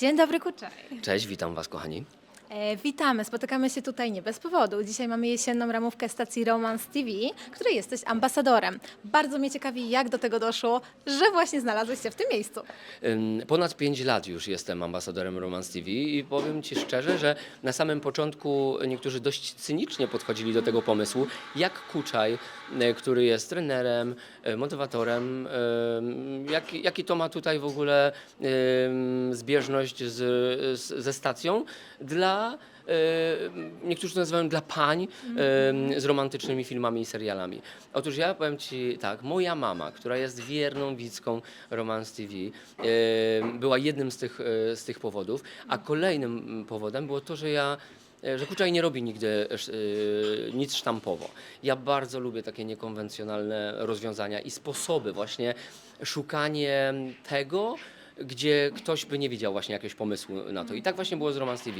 Dzień dobry, Kuczaj. Cześć, witam Was kochani. E, witamy, spotykamy się tutaj nie bez powodu. Dzisiaj mamy jesienną ramówkę stacji Romance TV, której jesteś ambasadorem. Bardzo mnie ciekawi, jak do tego doszło, że właśnie znalazłeś się w tym miejscu. Ponad 5 lat już jestem ambasadorem Romance TV i powiem Ci szczerze, że na samym początku niektórzy dość cynicznie podchodzili do tego pomysłu, jak Kuczaj, y, który jest trenerem, y, motywatorem, ym, jak, jaki to ma tutaj w ogóle zbieżność z, z, ze stacją dla y, niektórzy to nazywają dla pań y, z romantycznymi filmami i serialami. Otóż ja powiem Ci tak, moja mama, która jest wierną widzką Romance TV, y, była jednym z tych, z tych powodów, a kolejnym powodem było to, że ja że Kuczaj nie robi nigdy nic sztampowo. Ja bardzo lubię takie niekonwencjonalne rozwiązania i sposoby właśnie szukanie tego, gdzie ktoś by nie widział właśnie jakiegoś pomysłu na to. I tak właśnie było z Romance TV,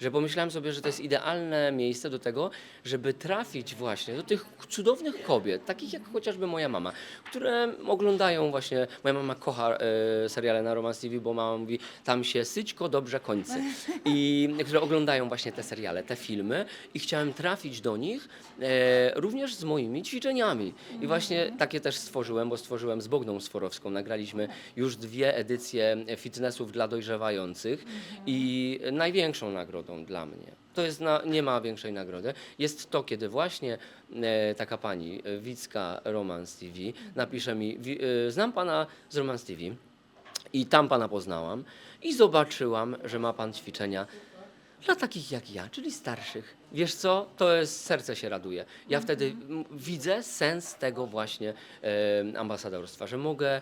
że pomyślałem sobie, że to jest idealne miejsce do tego, żeby trafić właśnie do tych cudownych kobiet, takich jak chociażby moja mama, które oglądają właśnie, moja mama kocha e, seriale na Romance TV, bo mama mówi, tam się syćko dobrze kończy. I które oglądają właśnie te seriale, te filmy i chciałem trafić do nich e, również z moimi ćwiczeniami. I właśnie takie też stworzyłem, bo stworzyłem z Bogdą Sforowską, nagraliśmy już dwie edycje fitnessów dla dojrzewających i największą nagrodą dla mnie, to jest na, nie ma większej nagrody, jest to, kiedy właśnie e, taka pani, e, Wicka Romance TV, napisze mi, "Wi- e, znam pana z Romance TV, i tam pana poznałam i zobaczyłam, że ma pan ćwiczenia dla takich jak ja, czyli starszych. Wiesz co? To jest, serce się raduje. Ja wtedy m, widzę sens tego właśnie e, ambasadorstwa, że mogę, e,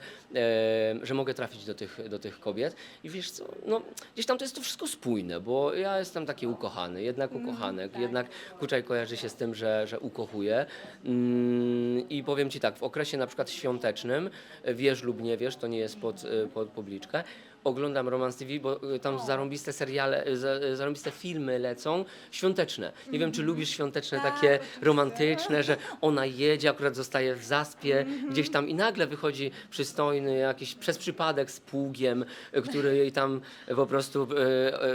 że mogę trafić do tych, do tych kobiet i wiesz co? No, gdzieś tam to jest to wszystko spójne, bo ja jestem taki ukochany, jednak ukochanek, jednak Kuczaj kojarzy się z tym, że, że ukochuje mm, i powiem Ci tak, w okresie na przykład świątecznym, e, wiesz lub nie wiesz, to nie jest pod, e, pod publiczkę, oglądam Romance TV, bo y, tam zarąbiste seriale, y, y, zarąbiste filmy lecą świąteczne. Nie wiem, czy lubisz świąteczne takie romantyczne, że ona jedzie, akurat zostaje w zaspie gdzieś tam i nagle wychodzi przystojny jakiś przez przypadek z pługiem, który jej tam po prostu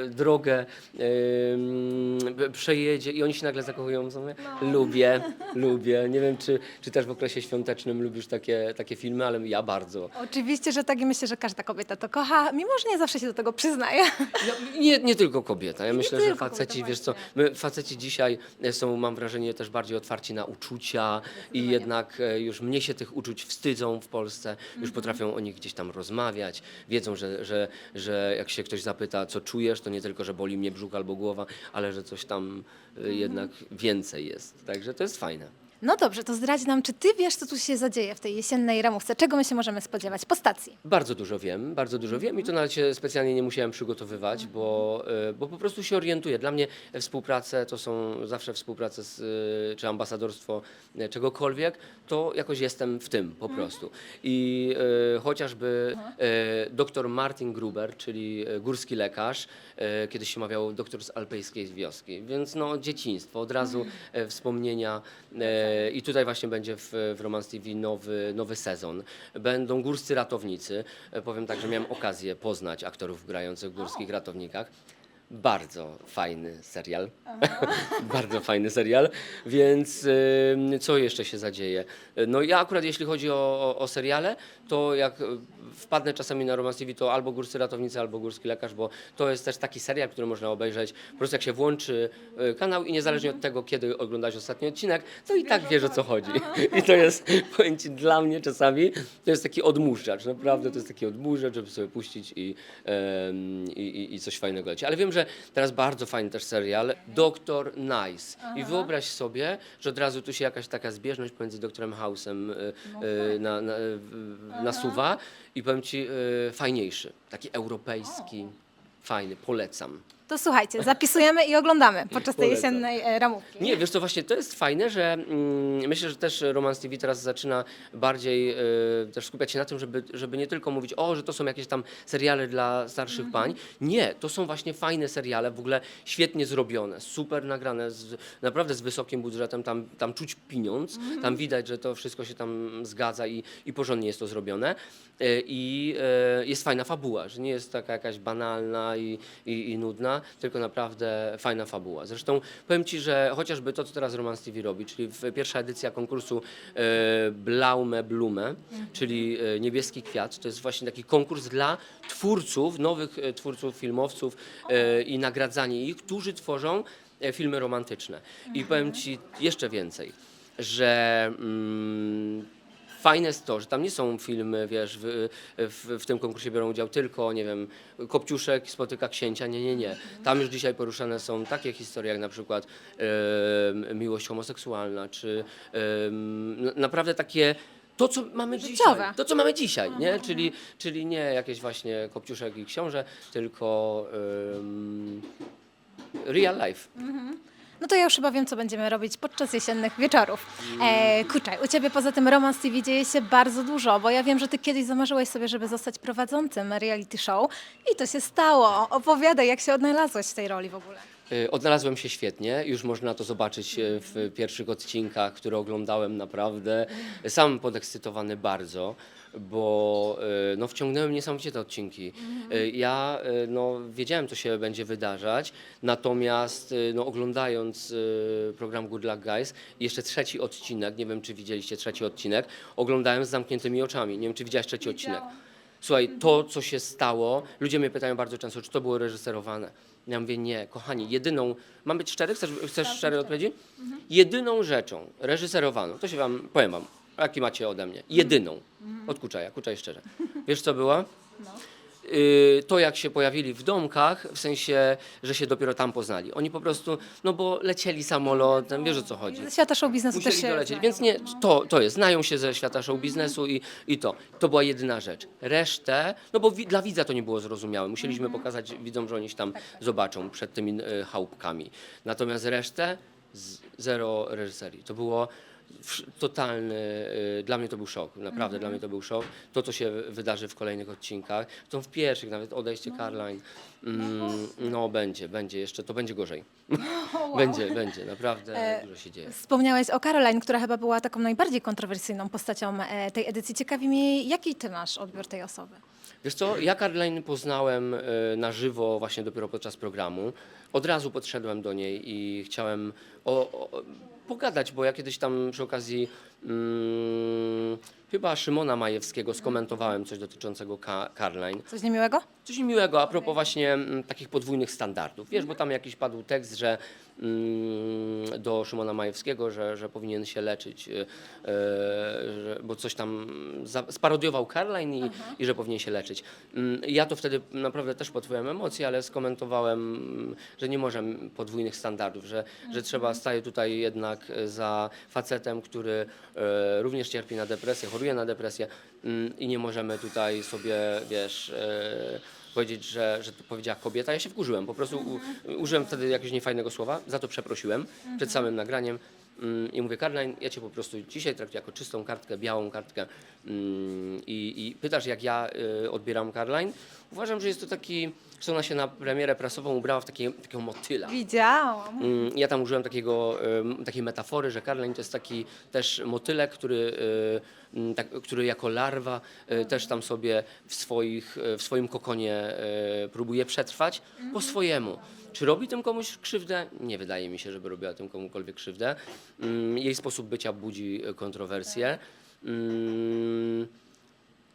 drogę przejedzie i oni się nagle zakochują. Mówię, Lubię, lubię. Nie wiem, czy, czy też w okresie świątecznym lubisz takie, takie filmy, ale ja bardzo. Oczywiście, że tak i myślę, że każda kobieta to kocha, mimo że nie zawsze się do tego przyznaje. No, nie, nie tylko kobieta. Ja myślę, że tylko faceci, kobieta, wiesz co, my faceci dzisiaj są, mam wrażenie, też bardziej otwarci na uczucia i jednak e, już mnie się tych uczuć wstydzą w Polsce, Mhm. już potrafią o nich gdzieś tam rozmawiać, wiedzą, że, że, że jak się ktoś zapyta, co czujesz, to nie tylko, że boli mnie brzuch albo głowa, ale że coś tam e, Mhm. jednak więcej jest. Także to jest fajne. No dobrze, to zdradź nam, czy ty wiesz, co tu się zadzieje w tej jesiennej ramówce? Czego my się możemy spodziewać po stacji? Bardzo dużo wiem, bardzo dużo wiem i to nawet się specjalnie nie musiałem przygotowywać, bo, e, bo po prostu się orientuję. Dla mnie współprace to są zawsze współprace z, e, czy ambasadorstwo e, czegokolwiek, to jakoś jestem w tym po prostu. I chociażby dr Martin Gruber, czyli górski lekarz, kiedyś się mawiał doktor z alpejskiej wioski, więc no dzieciństwo, od razu e, wspomnienia e, i tutaj właśnie będzie w, w Romance TV nowy, nowy sezon. Będą górscy ratownicy. E, Powiem tak, że miałem okazję poznać aktorów grających w górskich ratownikach. Bardzo fajny serial. Bardzo fajny serial. Więc ym, co jeszcze się zadzieje? No ja akurat jeśli chodzi o, o, o seriale, to jak e, wpadnę czasami na Romance TV, to albo Górscy Ratownicy, albo Górski Lekarz, bo to jest też taki serial, który można obejrzeć po prostu jak się włączy e, kanał i niezależnie od tego, kiedy oglądać ostatni odcinek, to i tak wiesz o co chodzi. I to jest, powiem Ci, dla mnie czasami, to jest taki odmurzacz, naprawdę to jest taki odmurzacz, żeby sobie puścić i, i, i coś fajnego leci. Ale wiem, że teraz bardzo fajny też serial, Doktor Nice. I wyobraź sobie, że od razu tu się jakaś taka zbieżność pomiędzy Doktorem House'em y, y, na, na, y, nasuwa i powiem Ci, y, fajniejszy, taki europejski, fajny, polecam. To słuchajcie, zapisujemy i oglądamy podczas tej Polecam. jesiennej e, ramówki. Nie, wiesz co, właśnie to jest fajne, że mm, myślę, że też Romance TV teraz zaczyna bardziej e, też skupiać się na tym, żeby, żeby nie tylko mówić, o, że to są jakieś tam seriale dla starszych pań. Nie, to są właśnie fajne seriale, w ogóle świetnie zrobione, super nagrane, z, naprawdę z wysokim budżetem, tam, tam czuć pieniądz, tam widać, że to wszystko się tam zgadza i, i porządnie jest to zrobione. E, I e, jest fajna fabuła, że nie jest taka jakaś banalna i, i, i nudna, tylko naprawdę fajna fabuła. Zresztą powiem Ci, że chociażby to, co teraz Romance TV robi, czyli pierwsza edycja konkursu e, Blaume Blume, czyli e, Niebieski Kwiat, to jest właśnie taki konkurs dla twórców, nowych e, twórców, filmowców i nagradzanie ich, którzy tworzą filmy romantyczne. I powiem Ci jeszcze więcej, że mm, fajne jest to, że tam nie są filmy, wiesz, w, w, w tym konkursie biorą udział tylko, nie wiem, Kopciuszek spotyka księcia, nie, nie, nie. Tam już dzisiaj poruszane są takie historie, jak na przykład miłość homoseksualna, czy naprawdę takie to, co mamy Życiowe. dzisiaj. To, co mamy dzisiaj, nie? Czyli, czyli nie jakieś właśnie Kopciuszek i książę, tylko real life. No to ja już chyba wiem, co będziemy robić podczas jesiennych wieczorów. E, u Ciebie poza tym Romance TV dzieje się bardzo dużo, bo ja wiem, że Ty kiedyś zamarzyłeś sobie, żeby zostać prowadzącym reality show i to się stało. Opowiadaj, jak się odnalazłeś w tej roli w ogóle. Y, Odnalazłem się świetnie, już można to zobaczyć y, w pierwszych odcinkach, które oglądałem naprawdę. Sam podekscytowany bardzo, bo y, no, wciągnęły mnie niesamowicie te odcinki. Y, Ja y, no, wiedziałem, co się będzie wydarzać, natomiast y, no, oglądając y, program Good Luck Guys, jeszcze trzeci odcinek, nie wiem, czy widzieliście trzeci odcinek, oglądałem z zamkniętymi oczami. Nie wiem, czy widziałeś trzeci odcinek. Słuchaj, to co się stało, ludzie mnie pytają bardzo często, czy to było reżyserowane. Ja mówię, nie, kochani, jedyną, mam być szczery, chcesz, chcesz szczerej odpowiedzi? Jedyną rzeczą reżyserowaną, to się wam, powiem wam, jaki macie ode mnie, jedyną, od Kuczaja, Kuczaj szczerze. Wiesz co była? Y, to jak się pojawili w domkach, w sensie, że się dopiero tam poznali. Oni po prostu, no bo lecieli samolotem, wiesz o co chodzi. Ze świata show biznesu też Musieli się dolecieć, znają. więc nie, to, to jest, znają się ze świata show biznesu i, i to. To była jedyna rzecz. Resztę, no bo wi, dla widza to nie było zrozumiałe. Musieliśmy pokazać widzom, że oni się tam zobaczą przed tymi e, chałupkami. Natomiast resztę z, zero reżyserii. To było totalny, e, dla mnie to był szok, naprawdę dla mnie to był szok. To, co się wydarzy w kolejnych odcinkach, to w pierwszych, nawet odejście Caroline, mm, no będzie, będzie jeszcze, to będzie gorzej. Będzie, będzie, naprawdę E, dużo się dzieje. Wspomniałeś o Caroline, która chyba była taką najbardziej kontrowersyjną postacią e, tej edycji. Ciekawi mnie, jaki Ty masz odbiór tej osoby? Wiesz co, ja Caroline poznałem e, na żywo właśnie dopiero podczas programu. Od razu podszedłem do niej i chciałem o, o, pogadać, bo ja kiedyś tam przy okazji mm, chyba Szymona Majewskiego skomentowałem coś dotyczącego Ka- Caroline. Coś niemiłego? Coś miłego a propos właśnie mm, takich podwójnych standardów. Wiesz, bo tam jakiś padł tekst, że mm, do Szymona Majewskiego, że, że powinien się leczyć, y, y, że, bo coś tam za, sparodiował Caroline i, i że powinien się leczyć. Mm, Ja to wtedy naprawdę też poczułem emocje, ale skomentowałem, mm, że nie może podwójnych standardów, że, że trzeba staje tutaj jednak za facetem, który również cierpi na depresję, choruje na depresję mm, i nie możemy tutaj sobie, wiesz, e, powiedzieć, że, że to powiedziała kobieta. Ja się wkurzyłem, po prostu użyłem wtedy jakiegoś niefajnego słowa, za to przeprosiłem przed samym nagraniem. Mm, I mówię, Caroline, ja cię po prostu dzisiaj traktuję jako czystą kartkę, białą kartkę mm, i, i pytasz, jak ja y, odbieram Caroline. Uważam, że jest to taki, że ona się na premierę prasową ubrała w takie, takiego motyla. Widziałam. Mm, Ja tam użyłem takiego, takiej metafory, że Caroline to jest taki też motylek, który, y, tak, który jako larwa y, też tam sobie w, swoich, w swoim kokonie próbuje przetrwać po swojemu. Czy robi tym komuś krzywdę? Nie wydaje mi się, żeby robiła tym komukolwiek krzywdę. Mm, Jej sposób bycia budzi y, kontrowersje. Mm,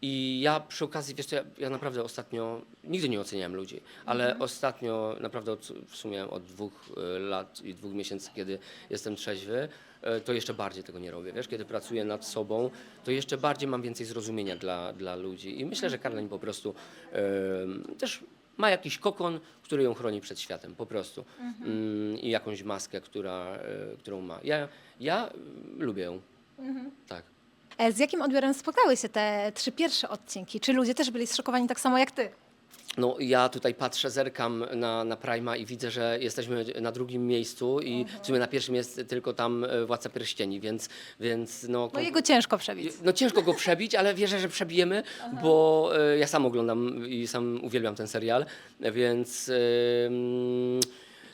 I ja przy okazji, wiesz co, ja, ja naprawdę ostatnio, nigdy nie oceniałem ludzi, ale ostatnio naprawdę od, w sumie od dwóch e, lat i dwóch miesięcy, kiedy jestem trzeźwy, e, to jeszcze bardziej tego nie robię. Wiesz, kiedy pracuję nad sobą, to jeszcze bardziej mam więcej zrozumienia dla, dla ludzi. I myślę, że Karleń po prostu em, też ma jakiś kokon, który ją chroni przed światem, po prostu. Mm, I jakąś maskę, która, e, którą ma. Ja, ja mm, lubię ją. Tak. E, Z jakim odbiorem spotkały się te trzy pierwsze odcinki? Czy ludzie też byli zszokowani tak samo jak Ty? No, ja tutaj patrzę, zerkam na, na Prima i widzę, że jesteśmy na drugim miejscu i w sumie na pierwszym jest tylko tam e, Władca Pierścieni, więc, więc no, No jego ciężko przebić. no ciężko go przebić, ale wierzę, że przebijemy, bo e, ja sam oglądam i sam uwielbiam ten serial, więc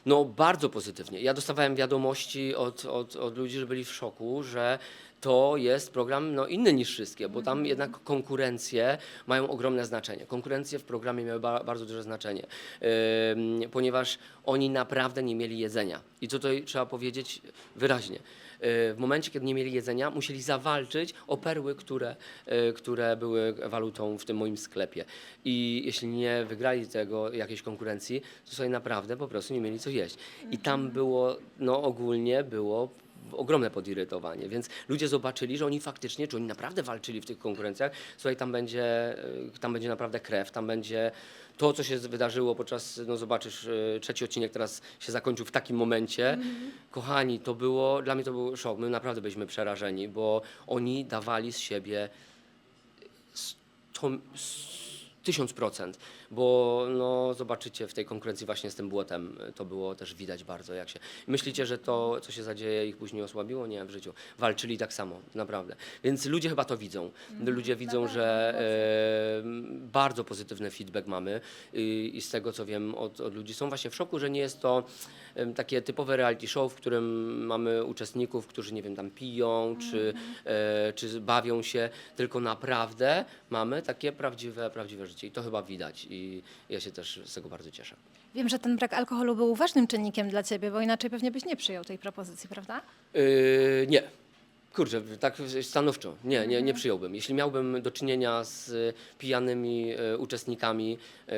no bardzo pozytywnie. Ja dostawałem wiadomości od, od, od ludzi, że byli w szoku, że to jest program no, inny niż wszystkie, bo tam jednak konkurencje mają ogromne znaczenie. Konkurencje w programie miały ba bardzo duże znaczenie, ym, ponieważ oni naprawdę nie mieli jedzenia. I tutaj trzeba powiedzieć wyraźnie. Y, w momencie, kiedy nie mieli jedzenia, musieli zawalczyć o perły, które, y, które były walutą w tym moim sklepie. I jeśli nie wygrali tego jakiejś konkurencji, to sobie naprawdę po prostu nie mieli co jeść. I tam było, no ogólnie było ogromne podirytowanie, więc ludzie zobaczyli, że oni faktycznie, czy oni naprawdę walczyli w tych konkurencjach. Słuchaj, tam będzie, y, tam będzie naprawdę krew, tam będzie to, co się wydarzyło podczas, no zobaczysz, y, trzeci odcinek teraz się zakończył w takim momencie. Kochani, to było, dla mnie to był szok, my naprawdę byliśmy przerażeni, bo oni dawali z siebie sto, s- tysiąc procent, bo no, zobaczycie w tej konkurencji właśnie z tym błotem, to było też widać bardzo jak się... Myślicie, że to, co się zadzieje ich później osłabiło? Nie, w życiu. Walczyli tak samo, naprawdę. Więc ludzie chyba to widzą. Ludzie widzą, że e, bardzo pozytywny feedback mamy i, i z tego, co wiem od, od ludzi, są właśnie w szoku, że nie jest to em, takie typowe reality show, w którym mamy uczestników, którzy, nie wiem, tam piją, czy, e, czy bawią się, tylko naprawdę mamy takie prawdziwe, prawdziwe życie i to chyba widać i ja się też z tego bardzo cieszę. Wiem, że ten brak alkoholu był ważnym czynnikiem dla ciebie, bo inaczej pewnie byś nie przyjął tej propozycji, prawda? Yy, nie. Kurczę, tak stanowczo. Nie, nie, nie przyjąłbym. Jeśli miałbym do czynienia z pijanymi y, uczestnikami, y,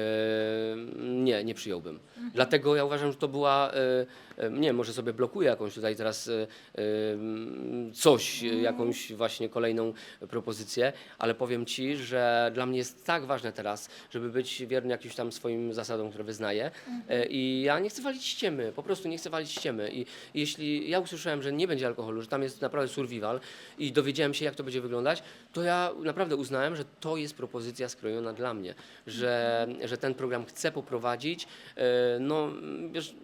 nie, nie przyjąłbym. Dlatego ja uważam, że to była, y, y, nie, może sobie blokuję jakąś tutaj teraz y, y, coś, y, jakąś właśnie kolejną propozycję, ale powiem Ci, że dla mnie jest tak ważne teraz, żeby być wierny jakimś tam swoim zasadom, które wyznaję y, i ja nie chcę walić ściemy, po prostu nie chcę walić ściemy i jeśli ja usłyszałem, że nie będzie alkoholu, że tam jest naprawdę survival i dowiedziałem się, jak to będzie wyglądać, to ja naprawdę uznałem, że to jest propozycja skrojona dla mnie, że, że ten program chcę poprowadzić. e, No, wiesz,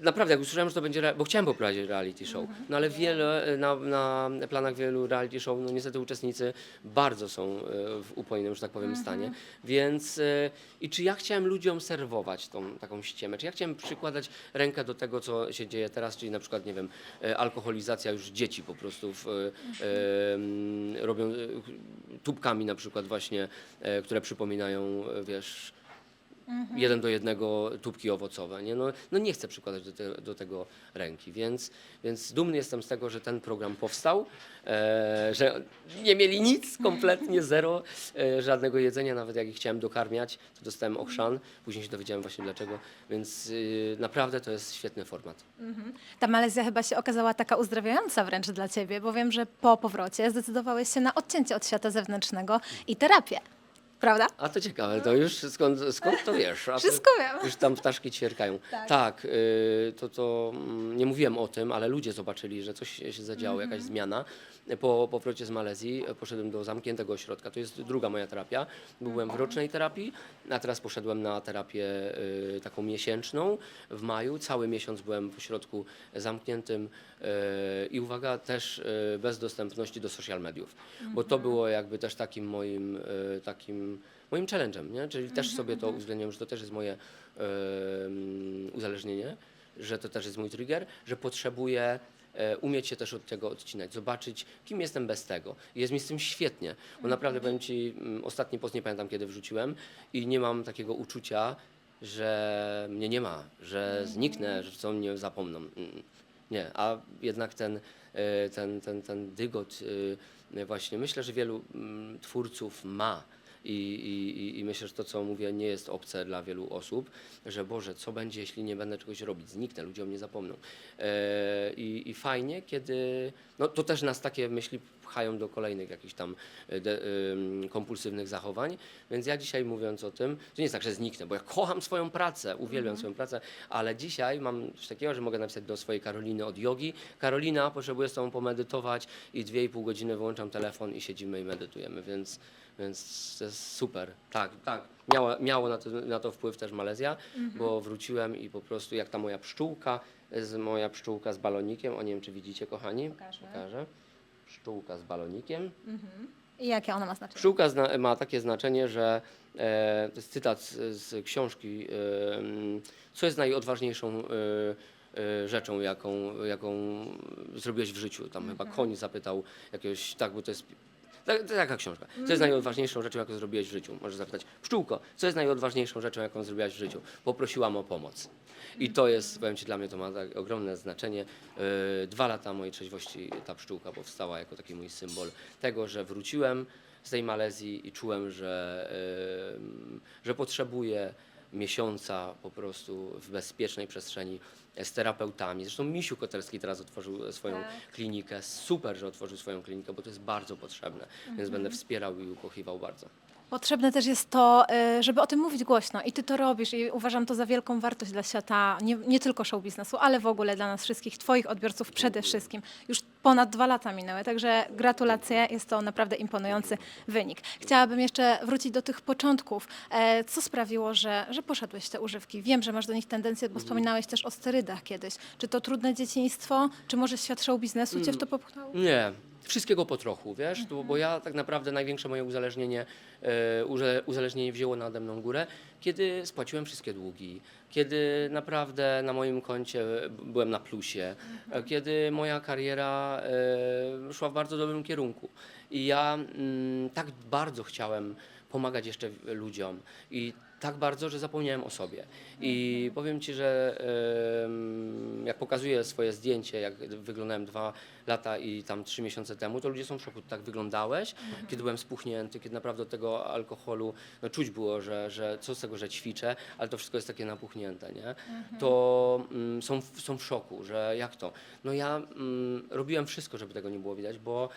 naprawdę, jak usłyszałem, że to będzie, bo chciałem poprowadzić reality show, no ale wiele, na, na planach wielu reality show, no niestety uczestnicy bardzo są e, w upojnym, że tak powiem, stanie, więc e, i czy ja chciałem ludziom serwować tą taką ściemę, czy ja chciałem przykładać rękę do tego, co się dzieje teraz, czyli na przykład, nie wiem, e, alkoholizacja już dzieci po prostu w, e, e, m, robią tubkami na przykład właśnie, które przypominają, e, wiesz, jeden do jednego tubki owocowe. Nie? No, no nie chcę przykładać do, te, do tego ręki, więc, więc dumny jestem z tego, że ten program powstał, e, że nie mieli nic, kompletnie zero, e, żadnego jedzenia, nawet jak ich chciałem dokarmiać, to dostałem ochrzan, później się dowiedziałem właśnie dlaczego, więc y, naprawdę to jest świetny format. Ta Malezja chyba się okazała taka uzdrawiająca wręcz dla ciebie, bo wiem, że po powrocie zdecydowałeś się na odcięcie od świata zewnętrznego i terapię. Prawda? A to ciekawe, to już skąd, skąd to wiesz? A to- Wszystko wiem. Już tam ptaszki ćwierkają. Tak. Tak, y, to, to mm, nie mówiłem o tym, ale ludzie zobaczyli, że coś się zadziało, jakaś zmiana. Po powrocie z Malezji e, poszedłem do zamkniętego ośrodka. To jest druga moja terapia. Byłem w rocznej terapii, a teraz poszedłem na terapię y, taką miesięczną w maju. Cały miesiąc byłem w ośrodku zamkniętym i uwaga, też y, bez dostępności do social mediów, bo to było jakby też takim moim y, takim moim challenge'em, nie? Czyli też sobie to uwzględniłem, że to też jest moje uzależnienie, że to też jest mój trigger, że potrzebuję e, umieć się też od tego odcinać, zobaczyć, kim jestem bez tego. Jest mi z tym świetnie, bo naprawdę powiem Ci, mm, ostatni post nie pamiętam kiedy wrzuciłem i nie mam takiego uczucia, że mnie nie ma, że zniknę, że co mnie zapomną. Nie, a jednak ten, e, ten, ten, ten dygot e, właśnie myślę, że wielu mm, twórców ma. I, i, i- myślę, że to, co mówię, nie jest obce dla wielu osób, że Boże, co będzie, jeśli nie będę czegoś robić? Zniknę, ludzie o mnie zapomną. E, I fajnie, kiedy. No to też nas takie myśli pchają do kolejnych jakichś tam e, de, ym, kompulsywnych zachowań. Więc ja dzisiaj mówiąc o tym, to nie jest tak, że zniknę, bo ja kocham swoją pracę, uwielbiam swoją pracę, ale dzisiaj mam coś takiego, że mogę napisać do swojej Karoliny od jogi. Karolina, potrzebuję z tobą pomedytować i dwie i pół godziny wyłączam telefon i siedzimy i medytujemy, więc, więc to jest super. Tak, tak. Miało, miało na, to, na to wpływ też Malezja, bo wróciłem i po prostu jak ta moja pszczółka, z moja pszczółka z balonikiem, o nie wiem czy widzicie kochani, Pokażę. Pokażę. Pszczółka z balonikiem. I jakie ona ma znaczenie? Pszczółka zna, ma takie znaczenie, że e, to jest cytat z, z książki, e, co jest najodważniejszą e, e, rzeczą, jaką, jaką zrobiłeś w życiu. Tam chyba koń zapytał jakiegoś, tak, bo to jest ta- ta- Taka książka. Co jest najodważniejszą rzeczą, jaką zrobiłeś w życiu? Możesz zapytać, Pszczółko, co jest najodważniejszą rzeczą, jaką zrobiłaś w życiu? Poprosiłam o pomoc. I to jest, powiem Ci, dla mnie to ma tak ogromne znaczenie. Yy, Dwa lata mojej trzeźwości ta pszczółka powstała jako taki mój symbol tego, że wróciłem z tej Malezji i czułem, że, yy, że potrzebuję miesiąca po prostu w bezpiecznej przestrzeni z terapeutami. Zresztą Misiu Koterski teraz otworzył swoją Tak. klinikę. Super, że otworzył swoją klinikę, bo to jest bardzo potrzebne, więc będę wspierał i ukochiwał bardzo. Potrzebne też jest to, y, żeby o tym mówić głośno i ty to robisz i uważam to za wielką wartość dla świata, nie, nie tylko show biznesu, ale w ogóle dla nas wszystkich, twoich odbiorców przede wszystkim. Już ponad dwa lata minęły, także gratulacje, jest to naprawdę imponujący wynik. Chciałabym jeszcze wrócić do tych początków. E, Co sprawiło, że, że poszedłeś w te używki? Wiem, że masz do nich tendencję, bo wspominałeś też o sterydach kiedyś. Czy to trudne dzieciństwo, czy może świat show biznesu cię w to popchnął? Nie, wszystkiego po trochu, wiesz, to, bo ja tak naprawdę największe moje uzależnienie, e, uzależnienie wzięło nade mną górę, kiedy spłaciłem wszystkie długi, kiedy naprawdę na moim koncie byłem na plusie, e, kiedy moja kariera e, szła w bardzo dobrym kierunku. I ja mm, tak bardzo chciałem pomagać jeszcze ludziom. I tak bardzo, że zapomniałem o sobie. I powiem Ci, że em, jak pokazuję swoje zdjęcie, jak wyglądałem dwa lata i tam trzy miesiące temu, to ludzie są w szoku. Tak wyglądałeś, kiedy byłem spuchnięty, kiedy naprawdę od tego alkoholu no, czuć było, że, że co z tego, że ćwiczę, ale to wszystko jest takie napuchnięte, nie? To mm, są, w- są w szoku, że jak to? No ja mm, robiłem wszystko, żeby tego nie było widać, bo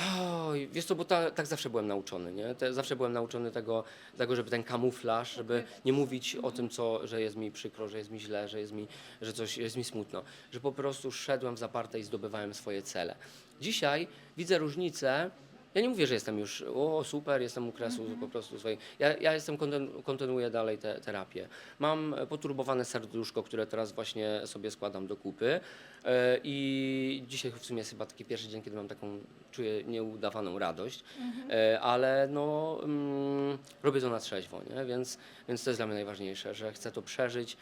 Oj, wiesz co, bo ta, tak zawsze byłem nauczony, nie? Te, zawsze byłem nauczony tego, tego, żeby ten kamuflaż, żeby nie mówić o tym, co, że jest mi przykro, że jest mi źle, że jest mi, że coś jest mi smutno. Że po prostu szedłem w zaparte i zdobywałem swoje cele. Dzisiaj widzę różnicę. Ja nie mówię, że jestem już, o super, jestem u kresu po prostu swojej. Ja, ja jestem, kontynu- kontynuuję dalej tę terapię. Mam e, poturbowane serduszko, które teraz właśnie sobie składam do kupy. E, I dzisiaj w sumie jest chyba taki pierwszy dzień, kiedy mam taką, czuję nieudawaną radość, E, ale no, mm, robię to na trzeźwo, nie? Więc, więc to jest dla mnie najważniejsze, że chcę to przeżyć,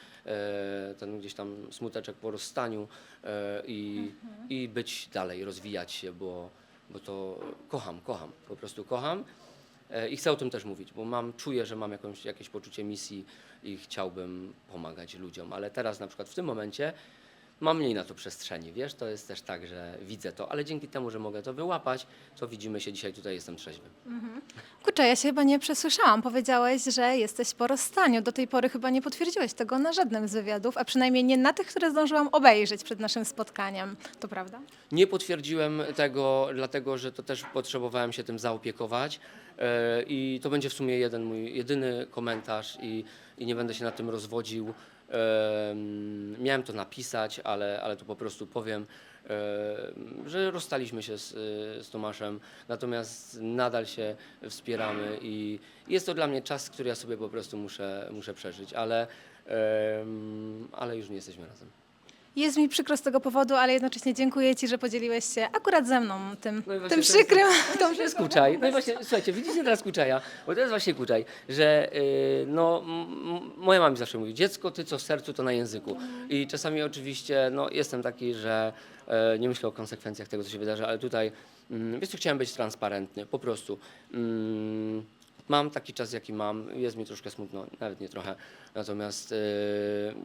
ten gdzieś tam smuteczek po rozstaniu i, i być dalej, rozwijać się, bo, bo to kocham, kocham, po prostu kocham. E, I chcę o tym też mówić, bo mam, czuję, że mam jakąś, jakieś poczucie misji i chciałbym pomagać ludziom, ale teraz na przykład w tym momencie mam mniej na to przestrzeni, wiesz, to jest też tak, że widzę to, ale dzięki temu, że mogę to wyłapać, to widzimy się dzisiaj tutaj, jestem trzeźwy. Kurczę, ja się chyba nie przesłyszałam. Powiedziałeś, że jesteś po rozstaniu. Do tej pory chyba nie potwierdziłeś tego na żadnym z wywiadów, a przynajmniej nie na tych, które zdążyłam obejrzeć przed naszym spotkaniem. To prawda? Nie potwierdziłem tego, dlatego że to też potrzebowałem się tym zaopiekować e, i to będzie w sumie jeden mój jedyny komentarz i, i nie będę się na tym rozwodził. Em, Miałem to napisać, ale, ale to po prostu powiem, em, że rozstaliśmy się z, z Tomaszem, natomiast nadal się wspieramy i jest to dla mnie czas, który ja sobie po prostu muszę, muszę przeżyć, ale, ale już nie jesteśmy razem. Jest mi przykro z tego powodu, ale jednocześnie dziękuję Ci, że podzieliłeś się akurat ze mną tym, No i właśnie tym to jest- przykrym. To jest kuczaj. No i właśnie, słuchajcie, widzicie teraz kuczaja, bo to jest właśnie kuczaj, że yy, no, m- m- moja mama mi zawsze mówi, dziecko, ty co w sercu, to na języku. I czasami oczywiście, no, jestem taki, że e, nie myślę o konsekwencjach tego, co się wydarzy, ale tutaj, mm, wiesz co, chciałem być transparentny, po prostu. Mm, Mam taki czas, jaki mam, jest mi troszkę smutno, nawet nie trochę. Natomiast yy,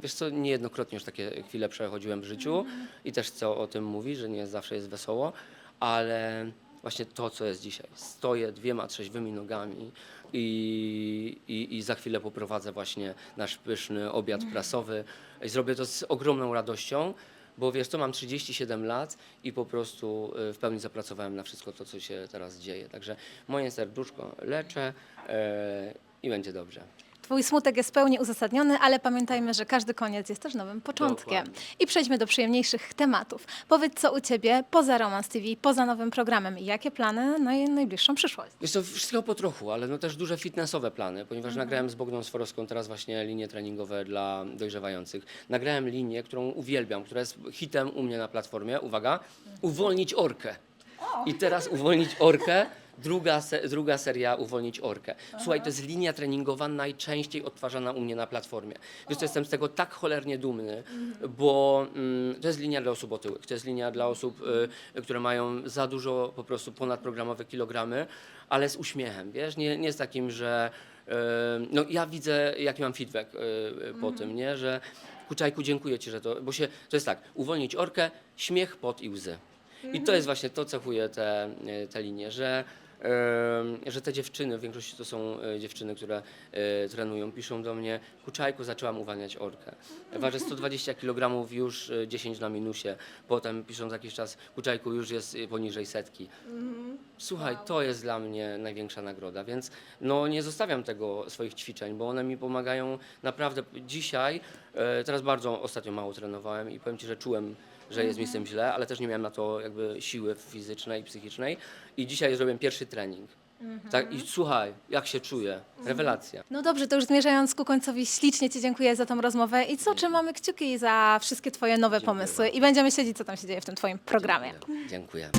wiesz co, niejednokrotnie już takie chwile przechodziłem w życiu i też chcę o tym mówić, że nie zawsze jest wesoło, ale właśnie to, co jest dzisiaj. Stoję dwiema trzeźwymi nogami i, i, i za chwilę poprowadzę właśnie nasz pyszny obiad prasowy i zrobię to z ogromną radością, bo wiesz co, mam 37 lat i po prostu y, w pełni zapracowałem na wszystko to, co się teraz dzieje. Także moje serduszko leczę e, i będzie dobrze. Twój smutek jest w pełni uzasadniony, ale pamiętajmy, że każdy koniec jest też nowym początkiem. Dokładnie. I przejdźmy do przyjemniejszych tematów. Powiedz, co u Ciebie poza Romance TV, poza nowym programem i jakie plany na najbliższą przyszłość? Jest to wszystkiego po trochu, ale no też duże fitnessowe plany, ponieważ nagrałem z Bogdą Sforowską teraz właśnie linie treningowe dla dojrzewających. Nagrałem linię, którą uwielbiam, która jest hitem u mnie na platformie. Uwaga, uwolnić orkę. I teraz uwolnić orkę. Druga, se, druga seria Uwolnić Orkę. Słuchaj, to jest linia treningowa najczęściej odtwarzana u mnie na platformie. Co, jestem z tego tak cholernie dumny, bo mm, to jest linia dla osób otyłych. To jest linia dla osób, y, które mają za dużo po prostu ponadprogramowe kilogramy, ale z uśmiechem, wiesz, nie, nie z takim, że y, no ja widzę, jaki mam feedback y, y, po tym, nie, że Kuczajku, dziękuję Ci, że to, bo się, to jest tak, uwolnić orkę, śmiech, pot i łzy. I to jest właśnie to, cechuje te, y, te linie, że, że te dziewczyny, w większości to są y, dziewczyny, które y, trenują, piszą do mnie, Kuczajku, zaczęłam uwalniać orkę. Ważę 120 kg, już y, 10 na minusie. Potem piszą za jakiś czas, Kuczajku, już jest poniżej setki. Słuchaj, to jest dla mnie największa nagroda, więc no nie zostawiam tego swoich ćwiczeń, bo one mi pomagają naprawdę dzisiaj. E, teraz bardzo ostatnio mało trenowałem i powiem Ci, że czułem, że jest mi z tym źle, ale też nie miałem na to jakby siły fizycznej i psychicznej. I dzisiaj zrobiłem pierwszy trening. Tak, i słuchaj, jak się czuję. Rewelacja. No dobrze, to już zmierzając ku końcowi, ślicznie Ci dziękuję za tą rozmowę i co, trzymamy kciuki za wszystkie Twoje nowe pomysły i będziemy śledzić, co tam się dzieje w tym Twoim programie. Dziękuję.